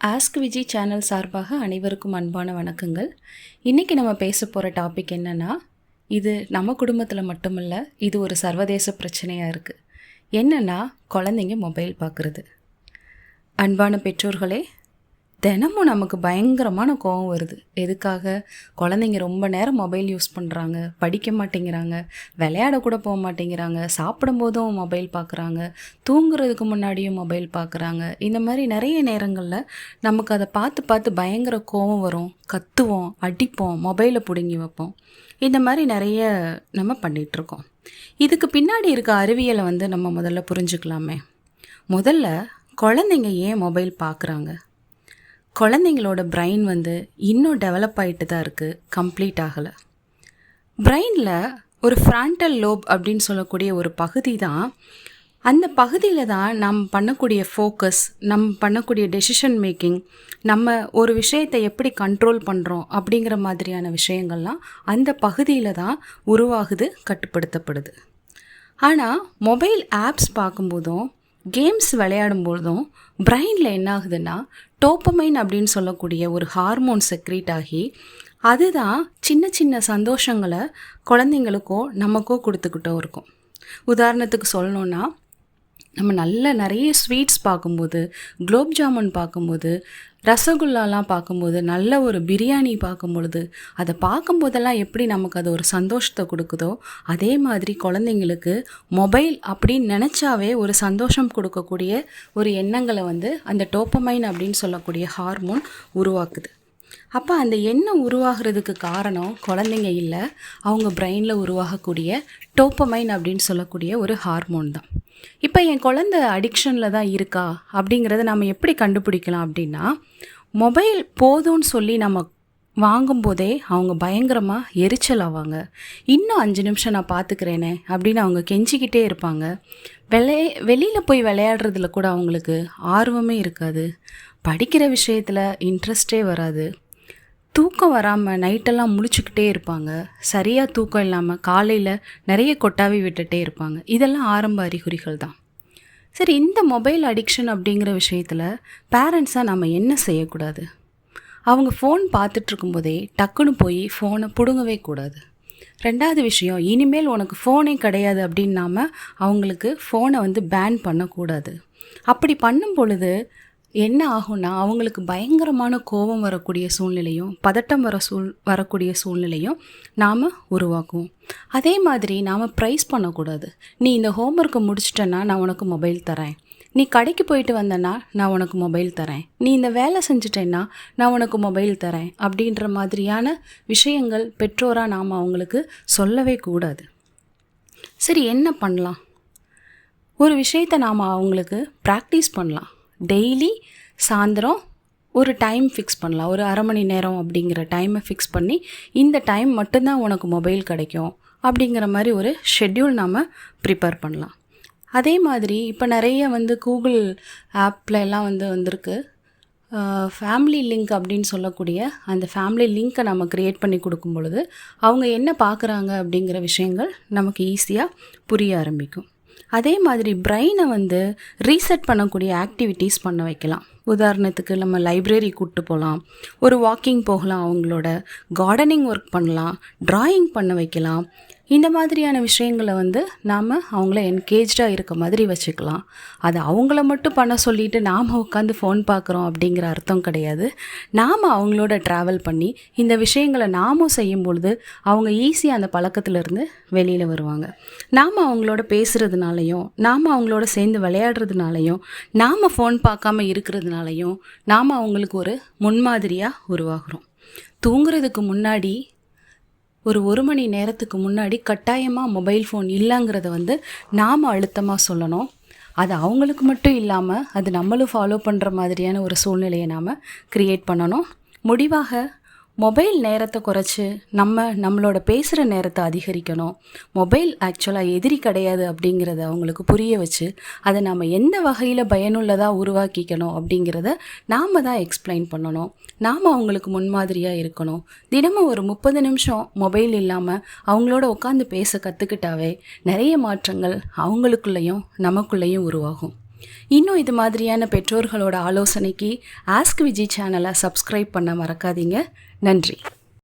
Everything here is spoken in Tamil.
ஆஸ்க் விஜி சேனல் சார்பாக அனைவருக்கும் அன்பான வணக்கங்கள். இன்றைக்கி நம்ம பேச போகிற டாபிக் என்னென்னா இது நம்ம குடும்பத்தில் மட்டுமில்ல இது ஒரு சர்வதேச பிரச்சனையாக இருக்குது என்னென்னா குழந்தைங்க மொபைல் பார்க்குறது அன்பான பெற்றோர்களே தினமும் நமக்கு பயங்கரமான கோவம் வருது. எதுக்காக? குழந்தைங்க ரொம்ப நேரம் மொபைல் யூஸ் பண்ணுறாங்க படிக்க மாட்டேங்கிறாங்க விளையாட கூட போக மாட்டேங்கிறாங்க சாப்பிடும்போதும் மொபைல் பார்க்குறாங்க தூங்குறதுக்கு முன்னாடியும் மொபைல் பார்க்குறாங்க இந்த மாதிரி நிறைய நேரங்களில் நமக்கு அதை பார்த்து பார்த்து பயங்கர கோவம் வரும். கத்துவோம் அடிப்போம் மொபைலை பிடுங்கி வைப்போம். இந்த மாதிரி நிறைய நம்ம பண்ணிகிட்ருக்கோம் இதுக்கு பின்னாடி இருக்க அறிவியலை வந்து நம்ம முதல்ல புரிஞ்சுக்கலாமே. முதல்ல குழந்தைங்க ஏன் மொபைல் பார்க்குறாங்க குழந்தைங்களோட பிரெயின் வந்து இன்னும் டெவலப் ஆகிட்டு தான் இருக்குது கம்ப்ளீட் ஆகலை. பிரெயினில் ஒரு ஃப்ராண்டல் லோப் அப்படின்னு சொல்லக்கூடிய ஒரு பகுதி தான். அந்த பகுதியில் தான் நம் பண்ணக்கூடிய ஃபோக்கஸ் நம் பண்ணக்கூடிய டெசிஷன் மேக்கிங் நம்ம ஒரு விஷயத்தை எப்படி கண்ட்ரோல் பண்ணுறோம் அப்படிங்கிற மாதிரியான விஷயங்கள்லாம் அந்த பகுதியில் தான் உருவாகுது கட்டுப்படுத்தப்படுது. ஆனால் மொபைல் ஆப்ஸ் பார்க்கும்போதும் கேம்ஸ் விளையாடும் பொழுதும் பிரெயினில் என்ன ஆகுதுன்னா டோப்பமைன் அப்படின்னு சொல்லக்கூடிய ஒரு ஹார்மோன் செக்ரீட் ஆகி அதுதான் சின்ன சின்ன சந்தோஷங்களை குழந்தைங்களுக்கோ நமக்கோ கொடுத்துக்கிட்டோ இருக்கும். உதாரணத்துக்கு சொல்லணுன்னா நம்ம நல்ல நிறைய ஸ்வீட்ஸ் பார்க்கும்போது குலோப் ஜாமுன் பார்க்கும்போது ரசகுல்லாலாம் பார்க்கும்போது நல்ல ஒரு பிரியாணி பார்க்கும்பொழுது அதை பார்க்கும்போதெல்லாம் எப்படி நமக்கு அது ஒரு சந்தோஷத்தை கொடுக்குதோ அதே மாதிரி குழந்தைங்களுக்கு மொபைல் அப்படின்னு நினச்சாவே ஒரு சந்தோஷம் கொடுக்கக்கூடிய ஒரு எண்ணங்களை வந்து அந்த டோப்பமைன் அப்படின்னு சொல்லக்கூடிய ஹார்மோன் உருவாக்குது. அப்போ அந்த எண்ணம் உருவாகிறதுக்கு காரணம் குழந்தைங்க இல்லை அவங்க பிரெயினில் உருவாகக்கூடிய டோப்பமைன் அப்படின்னு சொல்லக்கூடிய ஒரு ஹார்மோன் தான். இப்போ என் குழந்த அடிக்ஷனில் தான் இருக்கா அப்படிங்கிறத நம்ம எப்படி கண்டுபிடிக்கலாம் அப்படின்னா மொபைல் போதும்னு சொல்லி நம்ம வாங்கும்போதே அவங்க பயங்கரமாக எரிச்சல் ஆவாங்க. இன்னும் அஞ்சு நிமிஷம் நான் பார்த்துக்கிறேனே அப்படின்னு அவங்க கெஞ்சிக்கிட்டே இருப்பாங்க. விளைய வெளியில் போய் விளையாடுறதுல கூட அவங்களுக்கு ஆர்வமே இருக்காது. படிக்கிற விஷயத்தில் இன்ட்ரெஸ்டே வராது. தூக்கம் வராமல் நைட்டெல்லாம் முழிச்சுக்கிட்டே இருப்பாங்க. சரியாக தூக்கம் இல்லாமல் காலையில் நிறைய கொட்டாவி விட்டுட்டே இருப்பாங்க. இதெல்லாம் ஆரம்ப அறிகுறிகள் தான். சரி இந்த மொபைல் அடிக்ஷன் அப்படிங்கிற விஷயத்தில் பேரண்ட்ஸாக நம்ம என்ன செய்யக்கூடாது? அவங்க ஃபோன் பார்த்துட்ருக்கும்போதே டக்குன்னு போய் ஃபோனை பிடுங்கவே கூடாது. ரெண்டாவது விஷயம் இனிமேல் உனக்கு ஃபோனே கிடையாது அப்படின்னாம அவங்களுக்கு ஃபோனை வந்து பேன் பண்ணக்கூடாது. அப்படி பண்ணும் பொழுது என்ன ஆகும்னா அவங்களுக்கு பயங்கரமான கோபம் வரக்கூடிய சூழ்நிலையும் பதட்டம் வர சூழ் வரக்கூடிய சூழ்நிலையும் நாம் உருவாக்குவோம். அதே மாதிரி நாம் ப்ரைஸ் பண்ணக்கூடாது. நீ இந்த ஹோம்ஒர்க்கை முடிச்சிட்டேன்னா நான் உனக்கு மொபைல் தரேன். நீ கடைக்கு போயிட்டு வந்தனா நான் உனக்கு மொபைல் தரேன். நீ இந்த வேலை செஞ்சிட்டேன்னா நான் உனக்கு மொபைல் தரேன். அப்படின்ற மாதிரியான விஷயங்கள் பெற்றோராக நாம் அவங்களுக்கு சொல்லவே கூடாது. சரி என்ன பண்ணலாம்? ஒரு விஷயத்தை நாம் அவங்களுக்கு ப்ராக்டிஸ் பண்ணலாம். டெய்லி சாயந்தரம் ஒரு டைம் ஃபிக்ஸ் பண்ணலாம். ஒரு அரை மணி நேரம் அப்படிங்கிற டைமை ஃபிக்ஸ் பண்ணி இந்த டைம் மட்டும்தான் உனக்கு மொபைல் கிடைக்கும் அப்படிங்கிற மாதிரி ஒரு ஷெட்யூல் நாம் ப்ரிப்பேர் பண்ணலாம். அதே மாதிரி இப்போ நிறைய வந்து கூகுள் ஆப்பில் எல்லாம் வந்து வந்திருக்கு. ஃபேமிலி லிங்க் அப்படின்னு சொல்லக்கூடிய அந்த ஃபேமிலி லிங்க்கை நம்ம க்ரியேட் பண்ணி கொடுக்கும் பொழுது அவங்க என்ன பார்க்குறாங்க அப்படிங்கிற விஷயங்கள் நமக்கு ஈஸியாக புரிய ஆரம்பிக்கும். அதே மாதிரி பிரெயினை வந்து ரீசெட் பண்ணக்கூடிய ஆக்டிவிட்டீஸ் பண்ண வைக்கலாம். உதாரணத்துக்கு நம்ம லைப்ரரி கூப்பிட்டு போகலாம் ஒரு வாக்கிங் போகலாம் அவங்களோட கார்டனிங் ஒர்க் பண்ணலாம் ட்ராயிங் பண்ண வைக்கலாம். இந்த மாதிரியான விஷயங்களை வந்து நாம் அவங்கள என்கேஜாக இருக்க மாதிரி வச்சுக்கலாம். அதை அவங்கள மட்டும் பண்ண சொல்லிவிட்டு நாம் உட்காந்து ஃபோன் பார்க்குறோம் அப்படிங்கிற அர்த்தம் கிடையாது. நாம் அவங்களோட ட்ராவல் பண்ணி இந்த விஷயங்களை நாமும் செய்யும் பொழுது அவங்க ஈஸியாக அந்த பழக்கத்துலேருந்து வெளியில் வருவாங்க. நாம் அவங்களோட பேசுகிறதுனாலையும் நாம் அவங்களோட சேர்ந்து விளையாடுறதுனாலையும் நாம் ஃபோன் பார்க்காம இருக்கிறதுனாலையும் நாம் அவங்களுக்கு ஒரு முன்மாதிரியாக உருவாகிறோம். தூங்குறதுக்கு முன்னாடி ஒரு ஒரு மணி நேரத்துக்கு முன்னாடி கட்டாயமாக மொபைல் ஃபோன் இல்லைங்கிறத வந்து நாம் அழுத்தமாக சொல்லணும். அது அவங்களுக்கு மட்டும் இல்லாமல் அது நம்மளும் ஃபாலோ பண்ணுற மாதிரியான ஒரு சூழ்நிலையை நாம் க்ரியேட் பண்ணணும். முடிவாக மொபைல் நேரத்தை குறைச்சி நம்ம நம்மளோட பேசுகிற நேரத்தை அதிகரிக்கணும். மொபைல் ஆக்சுவலாக எதிரி கிடையாது அப்படிங்கிறத அவங்களுக்கு புரிய வச்சு அதை நம்ம எந்த வகையில் பயனுள்ளதாக உருவாக்கிக்கணும் அப்படிங்கிறத நாம் தான் எக்ஸ்பிளைன் பண்ணணும். நாம் அவங்களுக்கு முன்மாதிரியாக இருக்கணும். தினமும் ஒரு முப்பது நிமிஷம் மொபைல் இல்லாமல் அவங்களோட உட்காந்து பேச கற்றுக்கிட்டாவே நிறைய மாற்றங்கள் அவங்களுக்குள்ளேயும் நமக்குள்ளேயும் உருவாகும். இன்னும் இது மாதிரியான பெற்றோர்களோட ஆலோசனைக்கு ஆஸ்க் விஜி சேனலை சப்ஸ்கிரைப் பண்ண மறக்காதீங்க. நன்றி.